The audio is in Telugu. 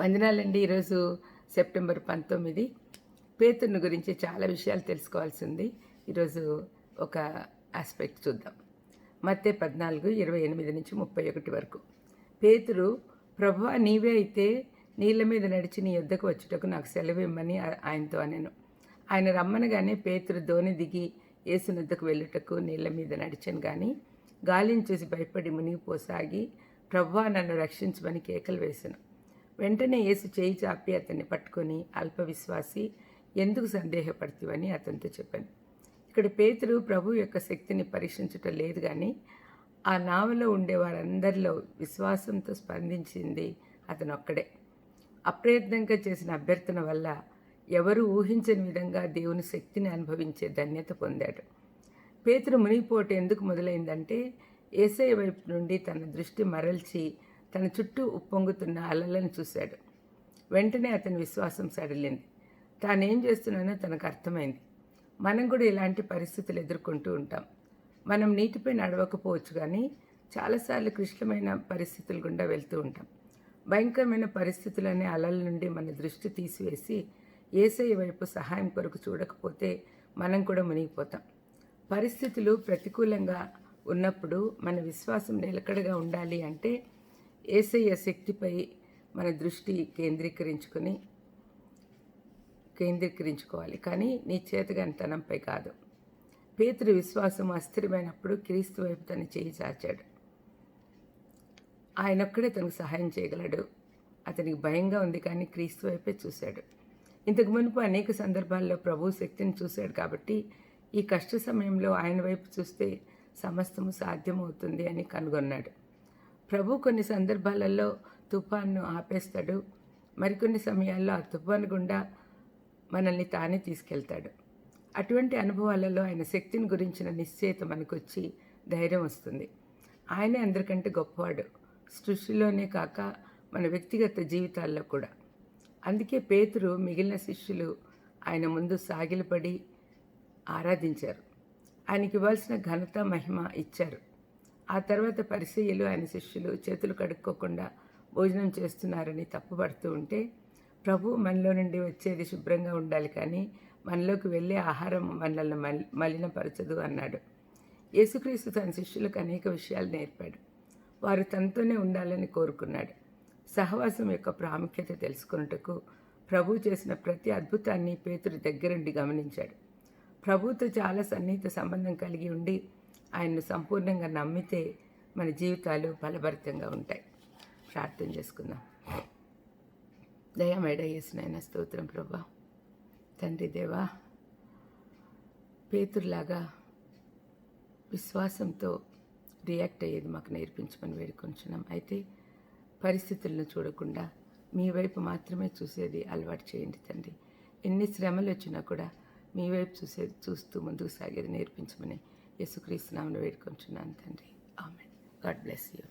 వందనాలండి. ఈరోజు సెప్టెంబర్ పంతొమ్మిది. పేతుర్ని గురించి చాలా విషయాలు తెలుసుకోవాల్సి ఉంది ఈరోజు ఒక ఆస్పెక్ట్ చూద్దాం. మత్తే పద్నాలుగు ఇరవై ఎనిమిది నుంచి ముప్పై ఒకటి వరకు. పేతురు ప్రభు నీవే అయితే నీళ్ళ మీద నడిచి నీ యుద్ధకు వచ్చుటకు నాకు సెలవు ఇమ్మని ఆయనతో అనేను. ఆయన రమ్మనగానే పేతురు దోణి దిగి యేసునొద్దకు వెళ్ళుటకు నీళ్ళ మీద నడిచాను కానీ గాలిని చూసి భయపడి మునిగిపోసాగి ప్రవ్వా నన్ను రక్షించమని కేకలు వేశాను వెంటనే యేసు చేయి చాపి అతన్ని పట్టుకొని అల్ప విశ్వాసి ఎందుకు సందేహపడుతువని అతనితో చెప్పాను. ఇక్కడ పేతురు ప్రభు యొక్క శక్తిని పరీక్షించటం లేదు కానీ ఆ నావలో ఉండే వారందరిలో విశ్వాసంతో స్పందించింది అతను ఒక్కడే అప్రయత్నంగా చేసిన అభ్యర్థన వల్ల ఎవరు ఊహించని విధంగా దేవుని శక్తిని అనుభవించే ధన్యత పొందాడు. పేతురు మునిగిపోటు ఎందుకు మొదలైందంటే ఏసఐ వైపు నుండి తన దృష్టి మరల్చి తన చుట్టూ ఉప్పొంగుతున్న అలలను చూశాడు. వెంటనే అతని విశ్వాసం సడలింది. తానేం చేస్తున్నానో తనకు అర్థమైంది. మనం కూడా ఇలాంటి పరిస్థితులు ఎదుర్కొంటూ ఉంటాం. మనం నీటిపై నడవకపోవచ్చు కానీ చాలాసార్లు క్లిష్టమైన పరిస్థితుల గుండా వెళ్తూ ఉంటాం. భయంకరమైన పరిస్థితులనే అలల నుండి మన దృష్టి తీసివేసి ఏసఐ వైపు సహాయం కొరకు చూడకపోతే మనం కూడా మునిగిపోతాం. పరిస్థితులు ప్రతికూలంగా ఉన్నప్పుడు మన విశ్వాసం నిలకడగా ఉండాలి అంటే ఏసయ్య శక్తిపై మన దృష్టి కేంద్రీకరించుకొని కేంద్రీకరించుకోవాలి. కానీ నీ చేతగానితనంపై కాదు. పేతురు విశ్వాసం అస్థిరమైనప్పుడు క్రీస్తు వైపు తన చేయి చాచాడు. ఆయనొక్కడే తనకు సహాయం చేయగలడు. అతనికి భయంగా ఉంది కానీ క్రీస్తు వైపే చూశాడు. ఇంతకు మునుపు అనేక సందర్భాల్లో ప్రభు శక్తిని చూశాడు కాబట్టి ఈ కష్ట సమయంలో ఆయన వైపు చూస్తే సమస్తము సాధ్యమవుతుంది అని కనుగొన్నాడు. ప్రభు కొన్ని సందర్భాలలో తుఫాన్ను ఆపేస్తాడు. మరికొన్ని సమయాల్లో ఆ తుఫాను గుండా మనల్ని తానే తీసుకెళ్తాడు. అటువంటి అనుభవాలలో ఆయన శక్తిని గురించిన నిశ్చయిత మనకొచ్చి ధైర్యం వస్తుంది. ఆయనే అందరికంటే గొప్పవాడు. సృష్టిలోనే కాక మన వ్యక్తిగత జీవితాల్లో కూడా. అందుకే పేతురు మిగిలిన శిష్యులు ఆయన ముందు సాగిలపడి ఆరాధించారు. ఆయనకి ఇవ్వాల్సిన ఘనత మహిమ ఇచ్చారు. ఆ తర్వాత పరిచయులు ఆయన శిష్యులు చేతులు కడుక్కోకుండా భోజనం చేస్తున్నారని తప్పుపడుతూ ఉంటే ప్రభు మనలో నుండి వచ్చేది శుభ్రంగా ఉండాలి కానీ మనలోకి వెళ్ళే ఆహారం మనల్ని మల్ మలినపరచదు అన్నాడు. యేసుక్రీస్తు తన శిష్యులకు అనేక విషయాలు నేర్పాడు. వారు తనతోనే ఉండాలని కోరుకున్నాడు. సహవాసం యొక్క ప్రాముఖ్యత తెలుసుకున్నట్టుకు ప్రభు చేసిన ప్రతి అద్భుతాన్ని పేతురు దగ్గరుండి గమనించాడు. ప్రభుతో చాలా సన్నిహిత సంబంధం కలిగి ఉండి ఆయన్ను సంపూర్ణంగా నమ్మితే మన జీవితాలు ఫలభరితంగా ఉంటాయి. ప్రార్థన చేసుకుందాం. దయమేడ చేసిన స్తోత్రం ప్రభా. తండ్రి దేవా పేతురులాగా విశ్వాసంతో రియాక్ట్ అయ్యేది మాకు నేర్పించమని వేడుకొంచున్నాం. అయితే పరిస్థితులను చూడకుండా మీ వైపు మాత్రమే చూసేది అలవాటు చేయండి తండ్రి. ఎన్ని శ్రమలు వచ్చినా కూడా మీ వైపు చూసేది చూస్తూ ముందుకు సాగేది నేర్పించమని యేసుక్రీస్తు నామను వేడుకుంటున్నాను తండ్రి. ఆమె గాడ్ బ్లెస్ యూ.